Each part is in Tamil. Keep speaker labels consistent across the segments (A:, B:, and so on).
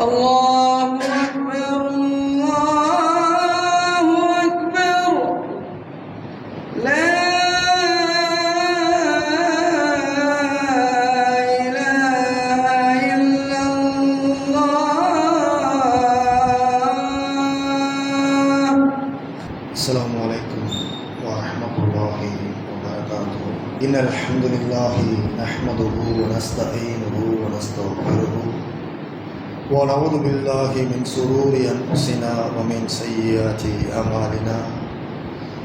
A: الله أكبر الله أكبر. لا إله إلا الله.
B: السلام عليكم ورحمة الله وبركاته. إن الحمد لله نحمده ونستعينه ونستغفره ونعوذ بالله من سرور أنفسنا ومن سيئات أعمالنا.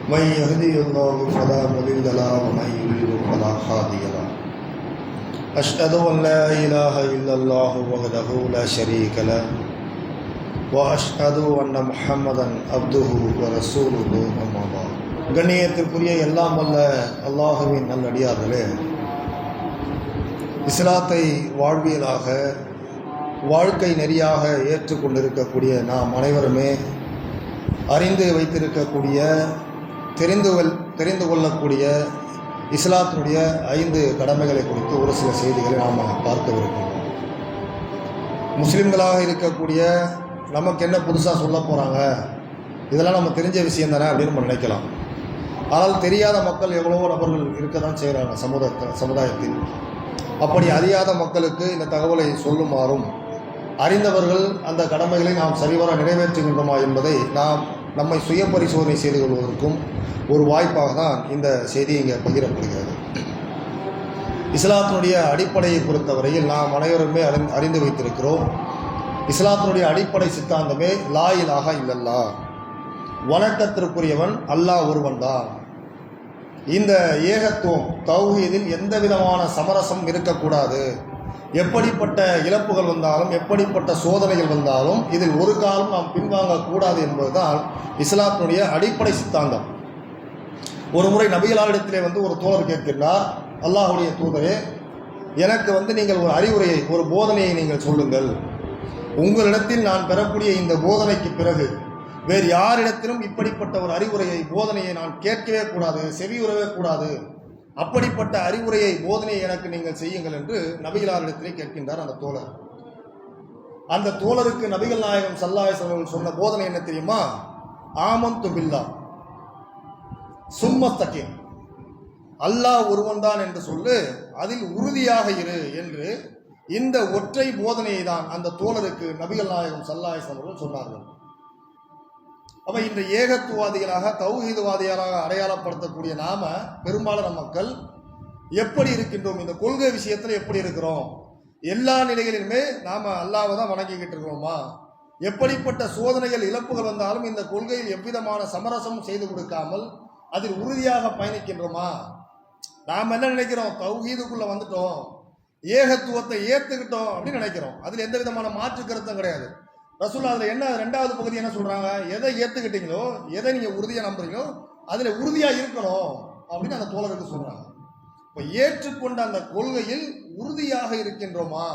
B: من يهدي الله فلا مضل له ومن يضلل فلا هادي له. أشهد أن لا إله إلا الله وحده لا شريك له. وأشهد أن محمدا عبده ورسوله أما بعد. கண்ணியத்திற்குரிய எல்லாம் அல்ல அல்லாஹுவின் நல்லடியார்களே. இஸ்லாத்தை வாழ்வியலாக வாழ்க்கை நெறியாக ஏற்றுக்கொண்டிருக்கக்கூடிய நாம் அனைவருமே அறிந்து வைத்திருக்கக்கூடிய தெரிந்து கொள் தெரிந்து கொள்ளக்கூடிய இஸ்லாத்தினுடைய ஐந்து கடமைகளை குறித்து ஒரு சில செய்திகளை நாம் பார்க்கவிருக்கிறோம். முஸ்லீம்களாக இருக்கக்கூடிய நமக்கு என்ன புதுசாக சொல்ல போகிறாங்க இதெல்லாம் நம்ம தெரிஞ்ச விஷயம் தானே அப்படின்னு நம்ம நினைக்கலாம். ஆனால் தெரியாத மக்கள் எவ்வளவோ நபர்கள் இருக்க தான் செய்கிறாங்க சமுதாயத்தில் சமுதாயத்தில். அப்படி அறியாத மக்களுக்கு இந்த தகவலை சொல்லுமாறும் அறிந்தவர்கள் அந்த கடமைகளை நாம் சரிவர நிறைவேற்றுகின்றோமா என்பதை நாம் நம்மை சுய பரிசோதனை செய்து கொள்வதற்கும் ஒரு வாய்ப்பாக தான் இந்த செய்தி இங்கே பகிரப்படுகிறது. இஸ்லாத்தினுடைய அடிப்படையை பொறுத்தவரையில் நாம் அனைவருமே அறிந்து அறிந்து வைத்திருக்கிறோம். இஸ்லாத்தினுடைய அடிப்படை சித்தாந்தமே லா இலாக இல்லல்லா. வணக்கத்திற்குரியவன் அல்லாஹ் ஒருவன் தான். இந்த ஏகத்துவம் தௌஹீதில் எந்த விதமான சமரசம் இருக்கக்கூடாது. எப்படிப்பட்ட இழப்புகள் வந்தாலும் எப்படிப்பட்ட சோதனைகள் வந்தாலும் இதில் ஒரு காலம் நாம் பின்வாங்கக்கூடாது என்பதுதான் இஸ்லாத்தினுடைய அடிப்படை சித்தாந்தம். ஒரு முறை நபிகளாரிடத்திலே வந்து ஒரு தோழர் கேட்கின்றார் அல்லாஹுடைய தூதரே எனக்கு வந்து நீங்கள் ஒரு அறிவுரையை ஒரு போதனையை நீங்கள் சொல்லுங்கள். உங்களிடத்தில் நான் பெறக்கூடிய இந்த போதனைக்கு பிறகு வேறு யாரிடத்திலும் இப்படிப்பட்ட ஒரு அறிவுரையை போதனையை நான் கேட்கவே கூடாது செவியுறவே கூடாது. அப்படிப்பட்ட அறிவுரையை போதனையை எனக்கு நீங்கள் செய்யுங்கள் என்று நபிகளாரிடத்திலே கேட்கின்றார் அந்த தோழர். அந்த தோழருக்கு நபிகள் நாயகம் சல்லாஹ் அவர்கள் சொன்ன போதனை என்ன தெரியுமா? ஆமந்து பில்லா. சும்மத்தக்கின் அல்லாஹ் ஒருவன்தான் என்று சொல்லு அதில் உறுதியாக இரு என்று இந்த ஒற்றை போதனையை தான் அந்த தோழருக்கு நபிகள் நாயகம் சல்லாஹ் அவர்கள் சொன்னார்கள். அப்போ இந்த ஏகத்துவாதிகளாக தௌஹீதுவாதிகளாக அடையாளப்படுத்தக்கூடிய நாம பெரும்பாலான மக்கள் எப்படி இருக்கின்றோம்? இந்த கொள்கை விஷயத்தில் எப்படி இருக்கிறோம்? எல்லா நிலைகளிலுமே நாம் அல்லாவை தான் வணங்கிக்கிட்டு இருக்கிறோமா? எப்படிப்பட்ட சோதனைகள் இழப்புகள் வந்தாலும் இந்த கொள்கையில் எவ்விதமான சமரசமும் செய்து கொடுக்காமல் அதில் உறுதியாக பயணிக்கின்றோமா? நாம் என்ன நினைக்கிறோம்? தௌஹீதுக்குள்ளே வந்துட்டோம். ஏகத்துவத்தை ஏற்றுக்கிட்டோம் அப்படின்னு நினைக்கிறோம். அதில் எந்த விதமான மாற்று கருத்தும் கிடையாது. ரசூல்லா அதில் என்ன ரெண்டாவது பகுதி என்ன சொல்கிறாங்க எதை ஏற்றுக்கிட்டீங்களோ எதை நீங்கள் உறுதியாக நம்புறீங்களோ அதில் உறுதியாக இருக்கணும் அப்படின்னு அந்த தோழருக்கு சொல்கிறாங்க இப்போ ஏற்றுக்கொண்ட அந்த கொள்கையில் உறுதியாக இருக்கின்றோமா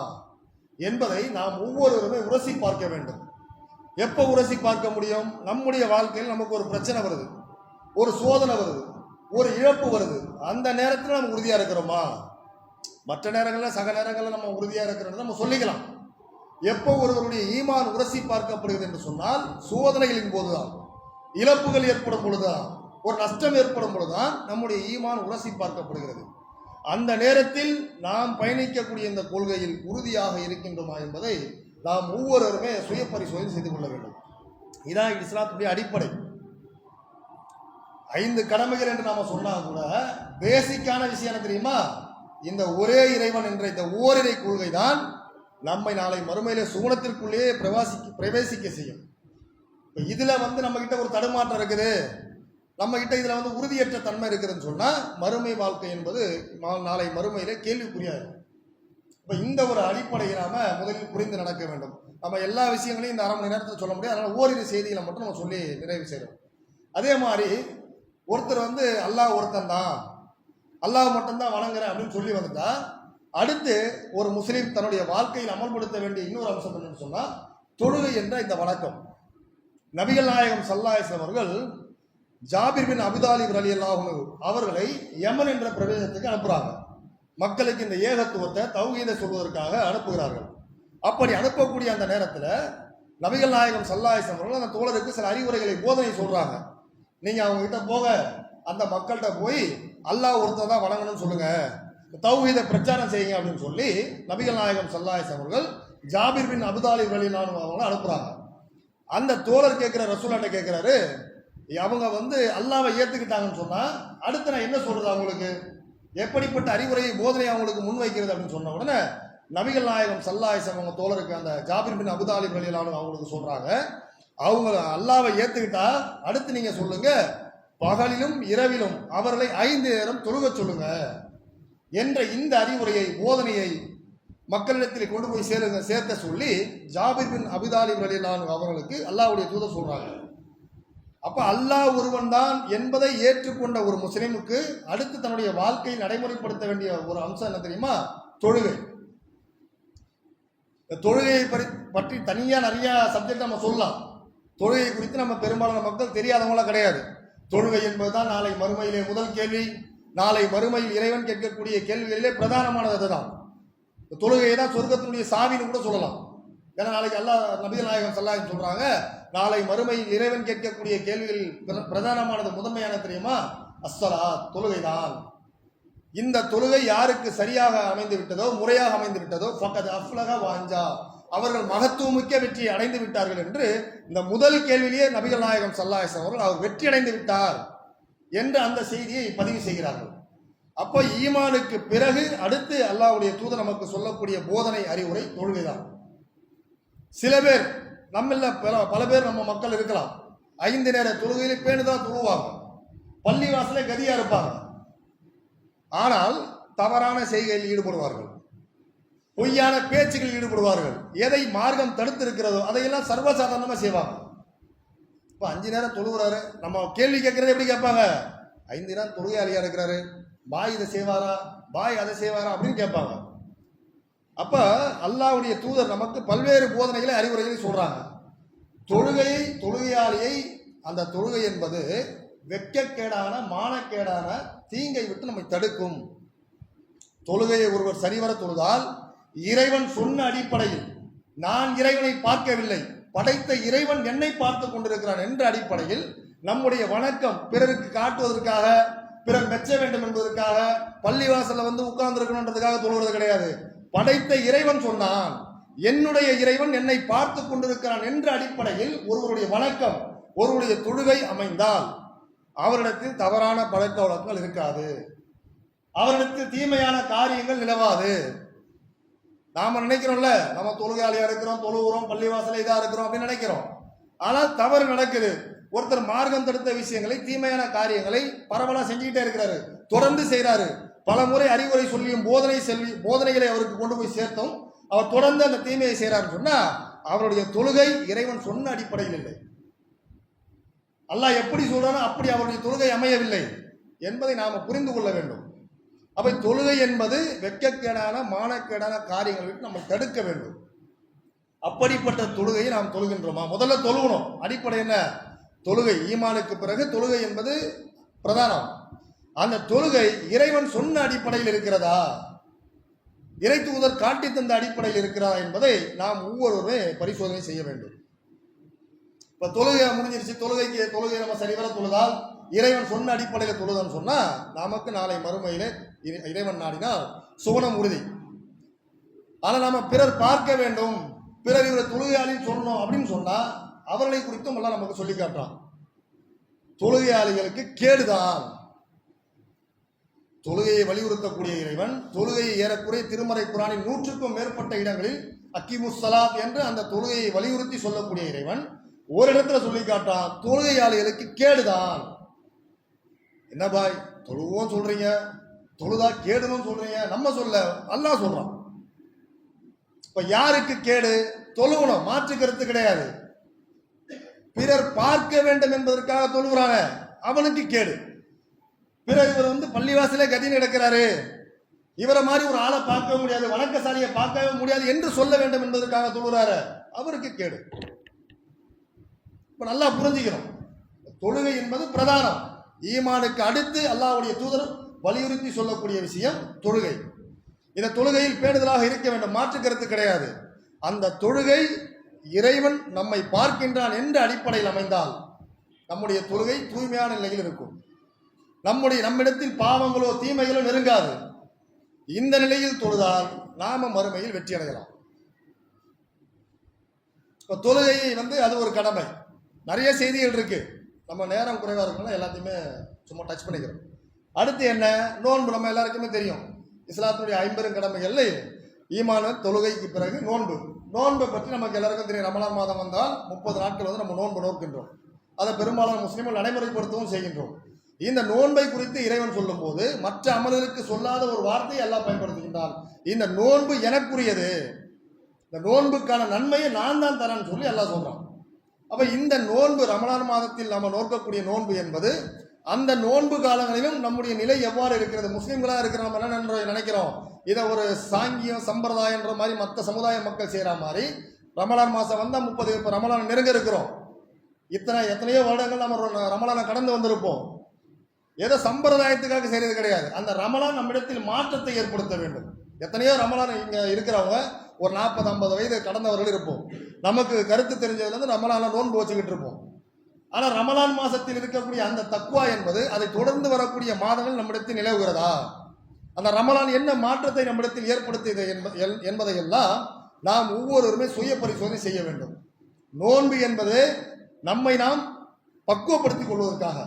B: என்பதை நாம் ஒவ்வொருவருமே உரசி பார்க்க வேண்டும். எப்போ உரசி பார்க்க முடியும்? நம்முடைய வாழ்க்கையில் நமக்கு ஒரு பிரச்சனை வருது ஒரு சோதனை வருது ஒரு இழப்பு வருது. அந்த நேரத்தில் நம்ம உறுதியாக இருக்கிறோமா? மற்ற நேரங்களில் சக நேரங்களில் நம்ம உறுதியாக இருக்கிறது நம்ம சொல்லிக்கலாம். எப்போ ஒருவருடைய ஈமான் உரசி பார்க்கப்படுகிறது என்று சொன்னால் சோதனைகளின் போதுதான். இழப்புகள் ஏற்படும் பொழுதுதான். ஒரு நஷ்டம் ஏற்படும் பொழுதுதான் நம்முடைய ஈமான் உரசி பார்க்கப்படுகிறது. அந்த நேரத்தில் நாம் பயணிக்கக்கூடிய இந்த கொள்கையில் உறுதியாக இருக்கின்றோமா என்பதை நாம் ஒவ்வொருவருமே சுய பரிசோதனை செய்து கொள்ள வேண்டும். இதான் இஸ்லாத்துடைய அடிப்படை. ஐந்து கடமைகள் என்று நாம் சொன்னால் கூட பேசிக்கான விஷயம் என்ன தெரியுமா? இந்த ஒரே இறைவன் என்ற இந்த ஓரிரை கொள்கை தான் நம்மை நாளை மறுமையிலே சுகுணத்திற்குள்ளேயே பிரவாசிக்க பிரவேசிக்க செய்யும். இப்போ இதில் வந்து நம்மக்கிட்ட ஒரு தடுமாற்றம் இருக்குது. நம்மக்கிட்ட இதில் வந்து உறுதியற்ற தன்மை இருக்குதுன்னு சொன்னால் மறுமை வாழ்க்கை என்பது நாளை மறுமையில் கேள்விக்குறியாகும் இப்போ இந்த ஒரு அடிப்படையை நாம் முதலில் புரிந்து நடக்க வேண்டும். நம்ம எல்லா விஷயங்களையும் இந்த அரை மணி நேரத்தில் சொல்ல முடியாது. அதனால் ஓரிரு செய்திகளை மட்டும் நம்ம சொல்லி நிறைவு செய்கிறோம் அதே மாதிரி ஒருத்தர் வந்து அல்லாஹ் ஒருத்தன் தான். அல்லாஹ் மட்டும்தான் வணங்குறேன் அப்படின்னு சொல்லி வந்துட்டா அடுத்து ஒரு முஸ்லீம் தன்னுடைய வாழ்க்கையில் அமல்படுத்த வேண்டிய இன்னொரு அம்சம் என்னன்னு சொன்னால் தொழுகை என்ற இந்த வணக்கம். நபிகள் நாயகம் சல்லாஹம் அவர்கள் ஜாபிர் பின் அபிதாலிப் அலி அல்லாஹு அவர்களை யமன் என்ற பிரதேசத்துக்கு அனுப்புகிறாங்க மக்களுக்கு இந்த ஏகத்துவத்தை தௌகீதை சொல்வதற்காக அனுப்புகிறார்கள். அப்படி அனுப்பக்கூடிய அந்த நேரத்தில் நபிகள் நாயகம் சல்லாஹம் அவர்கள் அந்த தோழருக்கு சில அறிவுரைகளை போதனை சொல்கிறாங்க நீங்கள் அவங்ககிட்ட போக அந்த மக்கள்கிட்ட போய் அல்லாஹ் ஒருத்தர் தான் வணங்கணும்னு சொல்லுங்கள் தௌஹீத பிரச்சாரம் செய்யுங்க அப்படின்னு சொல்லி நபிகள் நாயகம் சல்லாஹம் அவர்கள் ஜாபிர் பின் அபுதாலி வழியிலான அவங்கள அனுப்புகிறாங்க அந்த தோழர் கேட்குற ரசூலாட்ட கேட்குறாரு அவங்க வந்து அல்லாவை ஏற்றுக்கிட்டாங்கன்னு சொன்னால் அடுத்து நான் என்ன சொல்கிறது அவங்களுக்கு? எப்படிப்பட்ட அறிவுரையை போதனை அவங்களுக்கு முன்வைக்கிறது அப்படின்னு சொன்ன உடனே நபிகள் நாயகம் சல்லாஹம் அவங்க தோழருக்கு அந்த ஜாபிர் பின் அபுதாலி வழியிலான அவங்களுக்கு சொல்கிறாங்க அவங்க அல்லாவை ஏற்றுக்கிட்டா அடுத்து நீங்கள் சொல்லுங்கள் பகலிலும் இரவிலும் அவர்களை ஐந்து நேரம் தொழுகச் சொல்லுங்கள் என்ற இந்த அறிவுரையை போதனையை மக்களிடத்தில் கொண்டு போய் சேருங்க சேர்த்த சொல்லி ஜாபிர் பின் அபிதாலி ரலிலான் அவர்களுக்கு அல்லாவுடைய தூதர் சொல்கிறாங்க அப்போ அல்லாஹ் ஒருவன் தான் என்பதை ஏற்றுக்கொண்ட ஒரு முஸ்லீமுக்கு அடுத்து தன்னுடைய வாழ்க்கையை நடைமுறைப்படுத்த வேண்டிய ஒரு அம்சம் என்ன தெரியுமா? தொழுகை. தொழுகையை பற்றி பற்றி நிறையா சப்ஜெக்ட் நம்ம சொல்லலாம். தொழுகை குறித்து நம்ம பெரும்பாலான மக்கள் தெரியாதவங்களாம் கிடையாது. தொழுகை என்பதுதான் நாளை மறுமையிலே முதல் கேள்வி. நாளை மறுமையில் இறைவன் கேட்கக்கூடிய கேள்விகளிலே பிரதானமானது அதுதான். இந்த தொழுகையை தான் சொர்க்கத்தினுடைய சாவின்னு கூட சொல்லலாம். ஏன்னா நாளைக்கு அல்லா நபிகள் நாயகம் சல்லாஹ் சொல்கிறாங்க நாளை மறுமையில் இறைவன் கேட்கக்கூடிய கேள்விகள் பிரதானமானது முதன்மையான தெரியுமா? அஸ்ஸலா தொழுகைதான் இந்த தொழுகை யாருக்கு சரியாக அமைந்து விட்டதோ முறையாக அமைந்து விட்டதோ ஃபக்கத் அஃப்லக வாஞ்சா. அவர்கள் மகத்துவமிக்க வெற்றியை அடைந்து விட்டார்கள் என்று இந்த முதல் கேள்வியிலேயே நபிகள் நாயகம் சல்லாஹம் அவர்கள் அவர் வெற்றி அடைந்து விட்டார். என்று அந்த செய்தியை பதிவு செய்கிறார்கள். அப்போ ஈமானுக்கு பிறகு அடுத்து அல்லாவுடைய தூதர் நமக்கு சொல்லக்கூடிய போதனை அறிவுரை தொழுகைதான். சில பேர் நம்மள பல பல பேர் நம்ம மக்கள் இருக்கலாம். ஐந்து நேர தொழுகையில பேணுதான் தொழுவாங்க. பள்ளி வாசல கதியா இருப்பாங்க. ஆனால் தவறான செய்கையில் ஈடுபடுவார்கள். பொய்யான பேச்சுகளில் ஈடுபடுவார்கள். எதை மார்க்கம் தடுத்து இருக்கிறதோ அதையெல்லாம் சர்வசாதாரணமாக செய்வாங்க. இப்போ அஞ்சு நேரம் தொழுகிறாரு நம்ம கேள்வி கேட்கறது எப்படி கேட்பாங்க? ஐந்து நேரம் தொழுகையாளியாக இருக்கிறாரு. பாய் இதை செய்வாரா? பாய் அதை செய்வாரா? அப்படின்னு கேட்பாங்க. அப்போ அல்லாவுடைய தூதர் நமக்கு பல்வேறு போதனைகளை அறிவுரைகளை சொல்கிறாங்க தொழுகையை தொழுகையாளியை அந்த தொழுகை என்பது வெட்கக்கேடான மானக்கேடான தீங்கை விட்டு நம்மை தடுக்கும். தொழுகையை ஒருவர் சரிவர தொழுதால் இறைவன் சொன்ன அடிப்படையில் நான் இறைவனை பார்க்கவில்லை. படைத்த இறைவன் என்னை பார்த்து கொண்டிருக்கிறான் என்ற அடிப்படையில் நம்முடைய வணக்கம் பிறருக்கு காட்டுவதற்காக பிறர் மெச்ச வேண்டும் என்பதற்காக பள்ளிவாசல்ல வந்து உட்கார்ந்து தொழுவது கிடையாது. படைத்த இறைவன் சொன்னான் என்னுடைய இறைவன் என்னை பார்த்து கொண்டிருக்கிறான் என்ற அடிப்படையில் ஒருவருடைய வணக்கம் ஒருவருடைய தொழுகை அமைந்தால் அவரிடத்தில் தவறான பழக்க வழக்கங்கள் இருக்காது. அவரிடத்தில் தீமையான காரியங்கள் நிலவாது. நாம நினைக்கிறோம்ல நம்ம தொழுகையாளியா இருக்கிறோம் தொழுகிறோம் பள்ளிவாசல இதாக இருக்கிறோம் அப்படின்னு நினைக்கிறோம். ஆனால் தவறு நடக்குது. ஒருத்தர் மார்க்கம் தடுத்த விஷயங்களை தீமையான காரியங்களை பரவலாக செஞ்சுக்கிட்டே இருக்கிறாரு. தொடர்ந்து செய்கிறாரு பல முறை அறிவுரை சொல்லியும் போதனை செல்வி போதனைகளை அவருக்கு கொண்டு போய் சேர்த்தும் அவர் தொடர்ந்து அந்த தீமையை செய்கிறாருன்னு சொன்னால் அவருடைய தொழுகை இறைவன் சொன்ன அடிப்படையில் இல்லை. அல்லாஹ் எப்படி சொல்கிறானோ அப்படி அவருடைய தொழுகை அமையவில்லை என்பதை நாம் புரிந்து கொள்ள வேண்டும். அப்போ தொழுகை என்பது வெட்கக்கேடான மானக்கேடான காரியங்களை நம்ம தடுக்க வேண்டும். அப்படிப்பட்ட தொழுகையை நாம் தொழுகின்றோமா? முதல்ல தொழுகணும். அடிப்படை என்ன? தொழுகை. ஈமானுக்கு பிறகு தொழுகை என்பது பிரதானம். அந்த தொழுகை இறைவன் சொன்ன அடிப்படையில் இருக்கிறதா? இறை தூதர் காட்டி தந்த அடிப்படையில் இருக்கிறதா என்பதை நாம் ஒவ்வொருவருமே பரிசோதனை செய்ய வேண்டும். இப்ப தொழுகை முடிஞ்சிருச்சு. தொழுகைக்கு தொழுகை நம்ம சரிவர தொழுதால் இறைவன் சொன்ன அடிப்படையில் தொழுதான்னு சொன்னா நமக்கு நாளை மறுமையிலே இறைவன் நாடினால் சுவனம் உறுதி. ஆனால் நாம பிறர் பார்க்க வேண்டும். பிறர் இவரை தொழுகையாளின்னு சொல்லணும் அப்படின்னு சொன்னா அவர்களை குறித்தும் எல்லாம் நமக்கு சொல்லி காட்டுறான் தொழுகையாளிகளுக்கு கேடுதான். தொழுகையை வலியுறுத்தக்கூடிய இறைவன் தொழுகையை ஏறக்குறைய திருமறை குரானின் நூற்றுக்கும் மேற்பட்ட இடங்களில் அக்கிமுஸ் சலாத் என்று அந்த தொழுகையை வலியுறுத்தி சொல்லக்கூடிய இறைவன் ஒரு இடத்துல சொல்லி காட்டான் தொழுகையாளிகளுக்கு கேடுதான். என்ன பாய் தொழுவோம் சொல்றீங்க. தொழுதா கேடுன்னு சொல்றீங்க. நம்ம சொல்ல அல்லாஹ் சொல்றான். இப்ப யாருக்கு கேடு? தொழுவணும் மாற்று கருத்து கிடையாது. பிறர் பார்க்க வேண்டும் என்பதற்காக தொழுகிறான. அவனுக்கு கேடு. பிறர் இவர் வந்து பள்ளிவாசலே கதி நடக்கிறாரு இவரை மாதிரி ஒரு ஆளை பார்க்கவே முடியாது. வணக்கசாலியை பார்க்கவே முடியாது என்று சொல்ல வேண்டும் என்பதற்காக தொழுகிறாரு. அவருக்கு கேடு. இப்போ நல்லா புரிஞ்சுக்கிறோம் தொழுகை என்பது பிரதானம். ஈமானுக்கு அடுத்து அல்லாஹ்வுடைய தூதர் வலியுறுத்தி சொல்லக்கூடிய விஷயம் தொழுகை. இந்த தொழுகையில் பேணுதலாக இருக்க வேண்டும். மாற்று கருத்து கிடையாது. அந்த தொழுகை இறைவன் நம்மை பார்க்கின்றான் என்ற அடிப்படையில் அமைந்தால் நம்முடைய தொழுகை தூய்மையான நிலையில் இருக்கும். நம்முடைய நம்மிடத்தில் பாவங்களோ தீமைகளோ நெருங்காது. இந்த நிலையில் தொழுதால் நாம மறுமையில் வெற்றி அடையலாம். இப்போ தொழுகை வந்து அது ஒரு கடமை. நிறைய செய்திகள் இருக்கு. நம்ம நேரம் குறைவாக இருக்கணும்னா எல்லாத்தையுமே சும்மா டச் பண்ணிக்கிறோம். அடுத்து என்ன? நோன்பு நம்ம எல்லாருக்குமே தெரியும். இஸ்லாத்தினுடைய ஐம்பெரும் கடமைகள்ல ஈமான தொழுகைக்கு பிறகு நோன்பு. நோன்பை பற்றி நமக்கு எல்லாருக்கும் தெரியும். ரமலான் மாதம் வந்தால் முப்பது நாட்கள் வந்து நம்ம நோன்பு நோக்கின்றோம். அதை பெரும்பாலான முஸ்லீம்கள் நடைமுறைப்படுத்தவும் செய்கின்றோம். இந்த நோன்பை குறித்து இறைவன் சொல்லும்போது மற்ற அமலருக்கு சொல்லாத ஒரு வார்த்தையை எல்லாம் பயன்படுத்துகின்றான். இந்த நோன்பு எனக்குரியது. இந்த நோன்புக்கான நன்மையை நான் தான் தரேன்னு சொல்லி எல்லாம் சொல்கிறான் அப்போ இந்த நோன்பு ரமலான் மாதத்தில் நம்ம நோக்கக்கூடிய நோன்பு என்பது அந்த நோன்பு காலங்களிலும் நம்முடைய நிலை எவ்வாறு இருக்கிறது? முஸ்லீம்களாக இருக்கிற நம்ம என்ன நினைக்கிறோம்? இதை ஒரு சாங்கியம் சம்பிரதாயன்ற மாதிரி மற்ற சமுதாய மக்கள் செய்கிற மாதிரி ரமலான் மாதம் வந்தால் முப்பது இப்போ ரமலான் நெருங்க இருக்கிறோம். இத்தனை எத்தனையோ வருடங்கள் நம்ம ரமலானை கடந்து வந்திருப்போம். ஏதோ சம்பிரதாயத்துக்காக செய்கிறது கிடையாது. அந்த ரமலான் நம்மிடத்தில் மாற்றத்தை ஏற்படுத்த வேண்டும். எத்தனையோ ரமலான் இங்கே இருக்கிறவங்க ஒரு நாற்பது ஐம்பது வயது கடந்தவர்கள் இருப்போம். நமக்கு கருத்து தெரிஞ்சதுலேருந்து ரமலான நோன்பு வச்சுக்கிட்டு இருப்போம். ஆனால் ரமலான் மாசத்தில் இருக்கக்கூடிய அந்த தக்குவா என்பது அதை தொடர்ந்து வரக்கூடிய மாதங்கள் நம்மிடத்தில் நிலவுகிறதா? அந்த ரமலான் என்ன மாற்றத்தை நம்மிடத்தில் ஏற்படுத்தியது என்ப- என்பதையெல்லாம் நாம் ஒவ்வொருவருமே சுய பரிசோதனை செய்ய வேண்டும். நோன்பு என்பது நம்மை நாம் பக்குவப்படுத்திக் கொள்வதற்காக.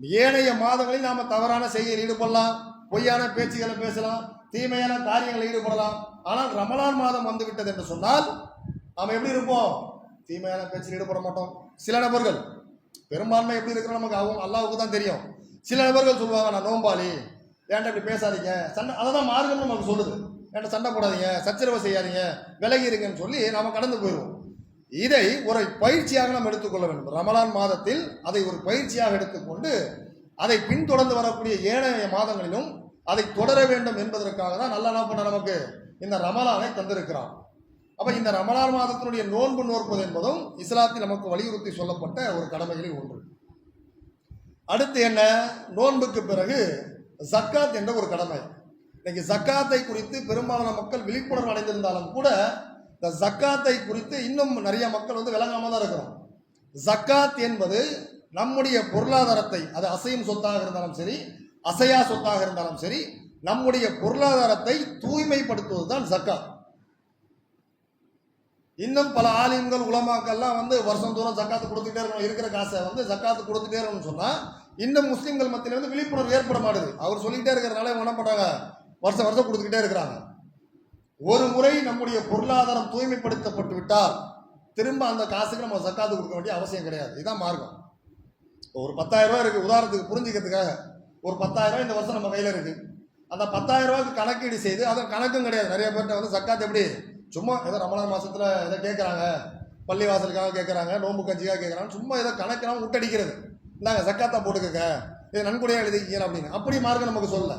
B: ஏனைய மாதங்களில் நாம் தவறான செய்கையில் ஈடுபடலாம் பொய்யான பேச்சுகளை பேசலாம் தீமையான காரியங்களில் ஈடுபடலாம். ஆனால் ரமலான் மாதம் வந்துவிட்டது என்று சொன்னால் நாம் எப்படி இருப்போம்? தீமையான பேச்சில் ஈடுபட மாட்டோம். சில நபர்கள் பெரும்பான்மை எப்படி இருக்கிறோம் நமக்கு அவங்க அல்லாவுக்கு தான் தெரியும். சில நபர்கள் சொல்லுவாங்க நான் நோம்பாளி. ஏன்ட்ட இப்படி பேசாதீங்க? சண்டை அதை தான் மார்க்கம் நமக்கு சொல்லுது. ஏன்டா சண்டை போடாதீங்க சச்சரவு செய்யாதீங்க விலகி இருங்கன்னு சொல்லி நாம் கடந்து போயிடுவோம். இதை ஒரு பயிற்சியாக நாம் எடுத்துக்கொள்ள வேண்டும். ரமலான் மாதத்தில் அதை ஒரு பயிற்சியாக எடுத்துக்கொண்டு அதை பின்தொடர்ந்து வரக்கூடிய ஏனைய மாதங்களிலும் அதை தொடர வேண்டும் என்பதற்காக தான் நல்லா என்ன பண்ண நமக்கு இந்த ரமலானை தந்திருக்கிறான். அப்போ இந்த ரமலான் மாதத்தினுடைய நோன்பு நோற்பது என்பதும் இஸ்லாத்தில் நமக்கு வலியுறுத்தி சொல்லப்பட்ட ஒரு கடமைகளில் ஒன்று. அடுத்து என்ன? நோன்புக்கு பிறகு ஜக்காத் என்ற ஒரு கடமை. இன்னைக்கு ஜக்காத்தை குறித்து பெரும்பாலான மக்கள் விழிப்புணர்வு அடைந்திருந்தாலும் கூட இந்த ஜக்காத்தை குறித்து இன்னும் நிறைய மக்கள் வந்து விளங்காமல் தான் இருக்கிறோம். ஜக்காத் என்பது நம்முடைய பொருளாதாரத்தை அது அசையும் சொத்தாக இருந்தாலும் சரி அசையா சொத்தாக இருந்தாலும் சரி நம்முடைய பொருளாதாரத்தை தூய்மைப்படுத்துவது தான் ஜக்காத். இன்னும் பல ஆலிம்கள் உலமாக்கள்லாம் வந்து வருஷம் தூரம் ஜக்காத்து கொடுத்துட்டே இருக்கணும் இருக்கிற காசை வந்து ஜக்காத்து கொடுத்துட்டே இருக்கணும்னு சொன்னால் இன்னும் முஸ்லீம்கள் மத்தியில் வந்து விழிப்புணர்வு ஏற்பட மாட்டுது. அவர் சொல்லிக்கிட்டே இருக்கிறனால என்ன பண்ணுறாங்க வருஷம் வருஷம் கொடுத்துக்கிட்டே இருக்கிறாங்க. ஒரு முறை நம்முடைய பொருளாதாரம் தூய்மைப்படுத்தப்பட்டு விட்டால் திரும்ப அந்த காசுக்கு நம்ம ஜக்காத்து கொடுக்க வேண்டிய அவசியம் கிடையாது. இதுதான் மார்க்கம். ஒரு பத்தாயிரம் ரூபா இருக்குது உதாரணத்துக்கு புரிஞ்சுக்கிறதுக்காக ஒரு பத்தாயிரம் ரூபாய் இந்த வருஷம் நம்ம கையில் இருக்குது அந்த பத்தாயிரம் ரூபாய்க்கு கணக்கீடு செய்து அதை கணக்கும் கிடையாது. நிறைய பேர்கிட்ட வந்து சக்காத்து எப்படி? சும்மா ஏதோ ரமலான் மாதத்தில் ஏதோ கேட்குறாங்க பள்ளி வாசலுக்காக கேட்குறாங்க நோம்பு கஞ்சிக்காக கேட்குறாங்க சும்மா ஏதோ கணக்கெல்லாம் விட்டடிக்கிறது இந்தாங்க ஜக்காத்தா போட்டுக்கங்க. இது நன்கொடையாக எழுதிக்கீங்க அப்படின்னு. அப்படி மார்க்கம் நமக்கு சொல்ல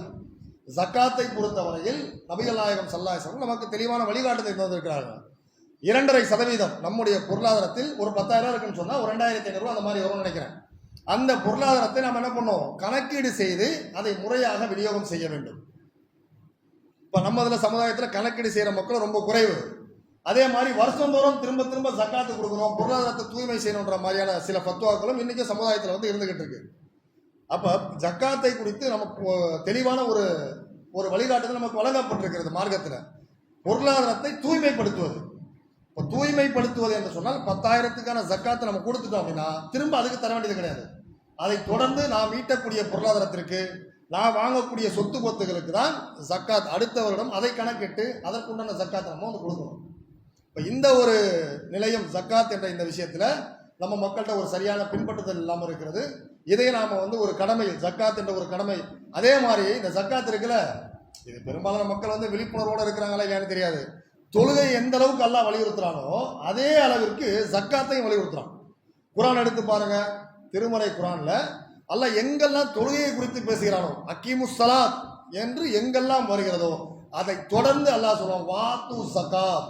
B: ஜக்காத்தை பொறுத்தவரையில் நபிகள் நாயகம் சல்லாசம் நமக்கு தெளிவான வழிகாட்டுதல் தந்திருக்கிறார்கள் இரண்டரை சதவீதம் நம்முடைய பொருளாதாரத்தில் ஒரு பத்தாயிரம் இருக்குன்னு சொன்னால் ஒரு ரெண்டாயிரத்தி ஐநூறுரூவா அந்த மாதிரி வரும்னு நினைக்கிறேன். அந்த பொருளாதாரத்தை நம்ம என்ன பண்ணுவோம்? கணக்கீடு செய்து அதை முறையாக விநியோகம் செய்ய வேண்டும். இப்போ நம்ம இதுல சமுதாயத்தில் கணக்கீடு செய்கிற மக்கள் ரொம்ப குறைவு. அதே மாதிரி வருஷந்தோறும் திரும்ப திரும்ப ஜக்காத்து கொடுக்கணும் பொருளாதாரத்தை தூய்மை செய்யணுன்ற மாதிரியான சில பத்துவாக்களும் இன்றைக்கும் சமுதாயத்தில் வந்து இருந்துக்கிட்டு இருக்கு. அப்போ ஜக்காத்தை குறித்து நமக்கு தெளிவான ஒரு ஒரு வழிகாட்டுதல் நமக்கு வழங்கப்பட்டிருக்கிறது மார்க்கத்தில். பொருளாதாரத்தை தூய்மைப்படுத்துவது. இப்போ தூய்மைப்படுத்துவது என்று சொன்னால் பத்தாயிரத்துக்கான ஜக்காத்தை நம்ம கொடுத்துட்டோம் அப்படின்னா திரும்ப அதுக்கு தர வேண்டியது கிடையாது. அதை தொடர்ந்து நாம் ஈட்டக்கூடிய பொருளாதாரத்திற்கு நான் வாங்கக்கூடிய சொத்து கொத்துகளுக்கு தான் ஜக்காத். அடுத்த வருடம் அதை கணக்கிட்டு அதற்குண்டான ஜக்காத்தை நம்ம வந்து கொடுக்கணும். இப்போ இந்த ஒரு நிலையம் ஜக்காத் என்ற இந்த விஷயத்தில் நம்ம மக்கள்கிட்ட ஒரு சரியான பின்பற்றுதல் இல்லாமல் இருக்கிறது. இதை நாம வந்து ஒரு கடமை ஜக்காத் என்ற ஒரு கடமை. அதே மாதிரி இந்த ஜக்காத் இருக்குல்ல இது பெரும்பாலான மக்கள் வந்து விழிப்புணர்வோடு இருக்கிறாங்களா ஏன்னு தெரியாது. தொழுகை எந்த அளவுக்கு எல்லாம் வலியுறுத்துறானோ அதே அளவிற்கு ஜக்காத்தையும் வலியுறுத்துறான். குரான் எடுத்து பாருங்க திருமறை குரானில் அல்ல எங்கெல்லாம் தொழுகையை குறித்து பேசுகிறானோ அக்கீமு சலாத் என்று எங்கெல்லாம் வருகிறதோ அதை தொடர்ந்து அல்லாஹ் சொல்லுவான் வாத்து சக்காத்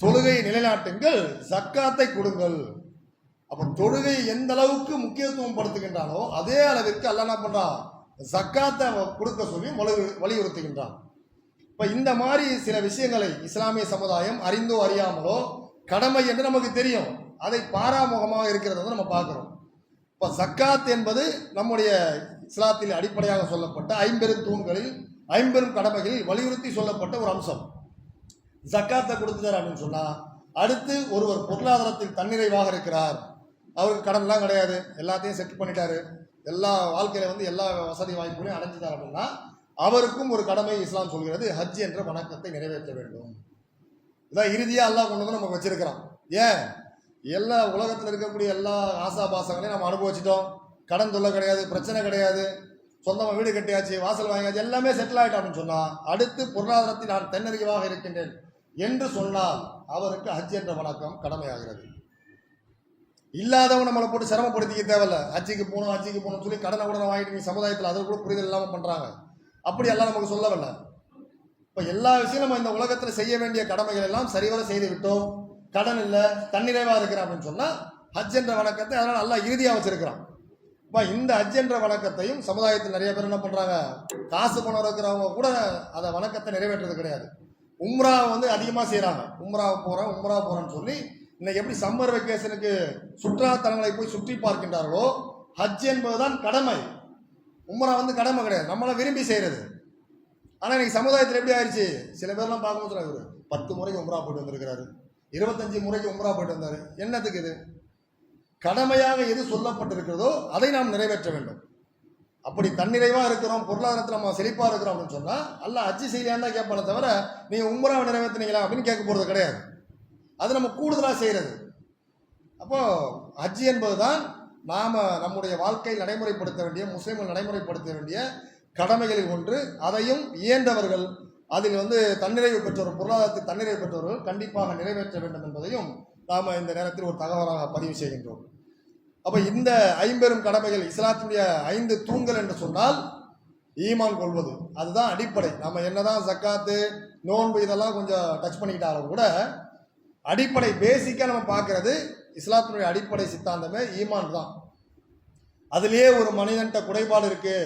B: தொழுகையை நிலைநாட்டுங்கள் சக்காத்தை கொடுங்கள். அப்போ தொழுகை எந்த அளவுக்கு முக்கியத்துவம் படுத்துகின்றானோ அதே அளவிற்கு அல்ல என்ன பண்ணுறான் சக்காத்தை அவன் கொடுக்க சொல்லி வலியுறுத்துகின்றான். இப்போ இந்த மாதிரி சில விஷயங்களை இஸ்லாமிய சமுதாயம் அறிந்தோ அறியாமலோ கடமை என்று நமக்கு தெரியும். அதை பாராமுகமாக இருக்கிறத வந்து நம்ம பார்க்குறோம். இப்போ சக்காத் என்பது நம்முடைய இஸ்லாத்தில் அடிப்படையாக சொல்லப்பட்ட ஐம்பெரும் தூண்களில் ஐம்பெரும் கடமைகளில் வலியுறுத்தி சொல்லப்பட்ட ஒரு அம்சம். ஜக்காத்தை கொடுத்துட்டார் அப்படின்னு சொன்னால் அடுத்து ஒருவர் பொருளாதாரத்தில் தன்னிறைவாக இருக்கிறார். அவருக்கு கடன்லாம் கிடையாது. எல்லாத்தையும் செட் பண்ணிட்டாரு. எல்லா வாழ்க்கையில வந்து எல்லா வசதி வாய்ப்புகளையும் அடைஞ்சிட்டார் அப்படின்னா அவருக்கும் ஒரு கடமை இஸ்லாம் சொல்கிறது ஹஜ் என்ற வணக்கத்தை நிறைவேற்ற வேண்டும். இதான் இறுதியாக அல்லாஹ் கொண்டு வந்து நமக்கு வச்சிருக்கிறான். ஏன்? எல்லா உலகத்தில் இருக்கக்கூடிய எல்லா ஆசாபாசங்களையும் நம்ம அனுபவிச்சிட்டோம். கடன் தொல்லை கிடையாது பிரச்சனை கிடையாது. சொந்தமாக வீடு கட்டியாச்சு வாசல் வாங்கியாச்சு எல்லாமே செட்டில் ஆகிட்டோம் அப்படின்னு சொன்னால் அடுத்து பொருளாதாரத்தில் நான் தென்னறிவாக இருக்கின்றேன் என்று சொன்னால் அவருக்கு ஹஜ் என்ற வணக்கம் கடமையாகிறது. இல்லாதவங்க நம்மளை போட்டு சிரமப்படுத்திக்க தேவையில்ல. ஹஜ்ஜிக்கு போகணும் ஹஜ்ஜிக்கு போகணும்னு சொல்லி கடனை உடனே வாங்கிட்டு நீ சமுதாயத்தில் அதில் கூட புரிதல் இல்லாமல் பண்ணுறாங்க அப்படி எல்லாம் நமக்கு சொல்லவில்லை இப்போ எல்லா விஷயம் நம்ம இந்த உலகத்தில் செய்ய வேண்டிய கடமைகள் எல்லாம் சரிவர செய்து விட்டோம். கடன் இல்லை தன்னிறைவாக இருக்கிறான் அப்படின்னு சொன்னால் ஹஜ் என்ற வணக்கத்தை அதனால் நல்லா இறுதியாக வச்சிருக்கிறான். இப்போ இந்த ஹஜ் என்ற வணக்கத்தையும் சமுதாயத்தில் நிறைய பேர் என்ன பண்ணுறாங்க காசு பணம் இருக்கிறவங்க கூட அதை வணக்கத்தை நிறைவேற்றுறது கிடையாது. உம்ரா வந்து அதிகமாக செய்கிறாங்க உம்ரா போகிறேன் உம்ரா போகிறேன்னு சொல்லி இன்னைக்கு எப்படி சம்மர் வெக்கேஷனுக்கு சுற்றுலாத்தலங்களை போய் சுற்றி பார்க்கின்றார்களோ ஹஜ் என்பதுதான் கடமை. உம்ரா வந்து கடமை கிடையாது. நம்மளை விரும்பி செய்கிறது ஆனால் இன்னைக்கு சமுதாயத்தில் எப்படி ஆயிடுச்சு சில பேர்லாம் பார்க்கும்போது சொல்றாங்க, பத்து முறைக்கு உம்ரா போட்டு வந்திருக்கிறாரு. இருபத்தஞ்சு முறைக்கு உம்ரா போயிட்டு வந்தார். என்னத்துக்கு இது? கடமையாக எது சொல்லப்பட்டிருக்கிறதோ அதை நாம் நிறைவேற்ற வேண்டும். அப்படி தன்னிறைவாக இருக்கிறோம் பொருளாதாரத்தில் நம்ம செழிப்பாக இருக்கிறோம் அப்படின்னு சொன்னால் அல்ல அச்சு செய்யலான்னு தான் கேட்பானே தவிர நீங்கள் உம்ராவை நிறைவேற்றினீங்களா அப்படின்னு கேட்க போகிறது கிடையாது. அது நம்ம கூடுதலாக செய்கிறது அப்போது ஹஜ்ஜி என்பது தான் நாம் நம்முடைய வாழ்க்கையில் நடைமுறைப்படுத்த வேண்டிய முஸ்லீம்கள் நடைமுறைப்படுத்த வேண்டிய கடமைகளில் ஒன்று. அதையும் இயன்றவர்கள் அதில் வந்து தன்னிறைவு பெற்றவர் பொருளாதாரத்தில் தன்னிறைவு பெற்றவர்கள் கண்டிப்பாக நிறைவேற்ற வேண்டும் என்பதையும் நாம் இந்த நேரத்தில் ஒரு தகவலாக பதிவு செய்கின்றோம். அப்போ இந்த ஐம்பெரும் கடமைகள் இஸ்லாத்தினுடைய ஐந்து தூண்கள் என்று சொன்னால் ஈமான் கொள்வது. அதுதான் அடிப்படை. நம்ம என்னதான் ஜக்காத்து நோன்பு இதெல்லாம் கொஞ்சம் டச் பண்ணிக்கிட்டாலும் கூட அடிப்படை பேசிக்காக நம்ம பார்க்கறது இஸ்லாத்தினுடைய அடிப்படை சித்தாந்தமே ஈமான் தான். அதுலேயே ஒரு மனிதன்ட்ட குறைபாடு இருக்குது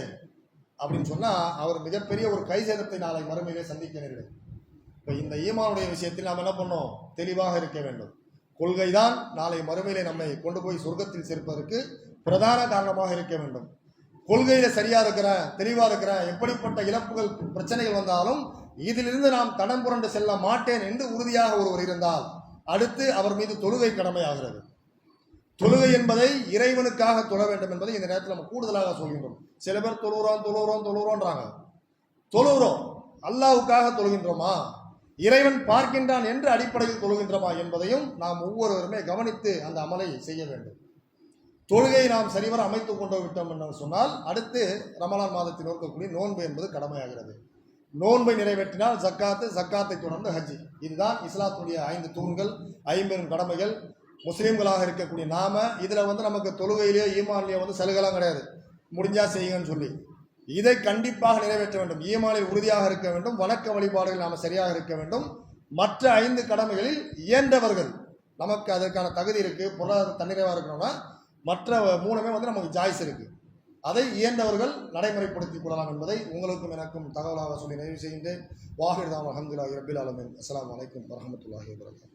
B: அப்படின்னு சொன்னால் அவர் மிகப்பெரிய ஒரு கை சேதத்தை நாளை மறுமையிலே சந்திக்க நேரிடும். இப்போ இந்த ஈமானுடைய விஷயத்தில் நாம் என்ன பண்ணோம்? தெளிவாக இருக்க வேண்டும். கொள்கை தான் நாளை மறுமையிலே நம்மை கொண்டு போய் சொர்க்கத்தில் சேர்ப்பதற்கு பிரதான காரணமாக இருக்க வேண்டும். கொள்கையில சரியா இருக்கிறேன் தெளிவாக இருக்கிறேன் எப்படிப்பட்ட இழப்புகள் பிரச்சனைகள் வந்தாலும் இதிலிருந்து நாம் தடம் புரண்டு செல்ல மாட்டேன் என்று உறுதியாக ஒருவர் இருந்தால் அடுத்து அவர் மீது தொழுகை கடமையாகிறது. தொழுகை என்பதை இறைவனுக்காக தொழ வேண்டும் என்பதை இந்த நேரத்தில் நம்ம கூடுதலாக சொல்கின்றோம். சில பேர் தொழுகிறோம் தொழுகிறோம் தொழுகிறோன்றாங்க தொழுகிறோம். அல்லாவுக்காக தொழுகின்றோமா? இறைவன் பார்க்கின்றான் என்று அடிப்படையில் தொழுகின்றோமா என்பதையும் நாம் ஒவ்வொருவருமே கவனித்து அந்த அமலை செய்ய வேண்டும். தொழுகையை நாம் சரிவர அமைத்து கொண்டு விட்டோம் என்று சொன்னால் அடுத்து ரமலான் மாதத்தில் இருக்கக்கூடிய நோன்பு என்பது கடமையாகிறது. நோன்பை நிறைவேற்றினால் ஜக்காத்து ஜக்காத்தை தொடர்ந்து ஹஜ்ஜி. இதுதான் இஸ்லாத்துடைய ஐந்து தூண்கள் ஐம்பெரும் கடமைகள். முஸ்லீம்களாக இருக்கக்கூடிய நாம இதில் வந்து நமக்கு தொழுகையிலேயோ ஈமான்லேயோ வந்து சலுகைலாம் கிடையாது. முடிஞ்சால் செய்யுங்கன்னு சொல்லி. இதை கண்டிப்பாக நிறைவேற்ற வேண்டும். ஈமானில் உறுதியாக இருக்க வேண்டும். வணக்க வழிபாடுகள் நாம் சரியாக இருக்க வேண்டும். மற்ற ஐந்து கடமைகளில் இயன்றவர்கள். நமக்கு அதற்கான தகுதி இருக்குது பொருளாதார தன்னிறைவாக இருக்கணும்னா மற்ற மூணுமே வந்து நமக்கு ஜாய்ஸ் இருக்குது அதை இயன்றவர்கள் நடைமுறைப்படுத்திக் கொள்ளலாம் என்பதை உங்களுக்கும் எனக்கும் தகவலாக சொல்லி நிறைவு செய்கின்றேன். வாஹிர்தாம் அஹமதுல்லாஹி ரபில் அலமின் அஸ்லாம் வலைக்கம் வரமத்துல்லாஹி வரகம்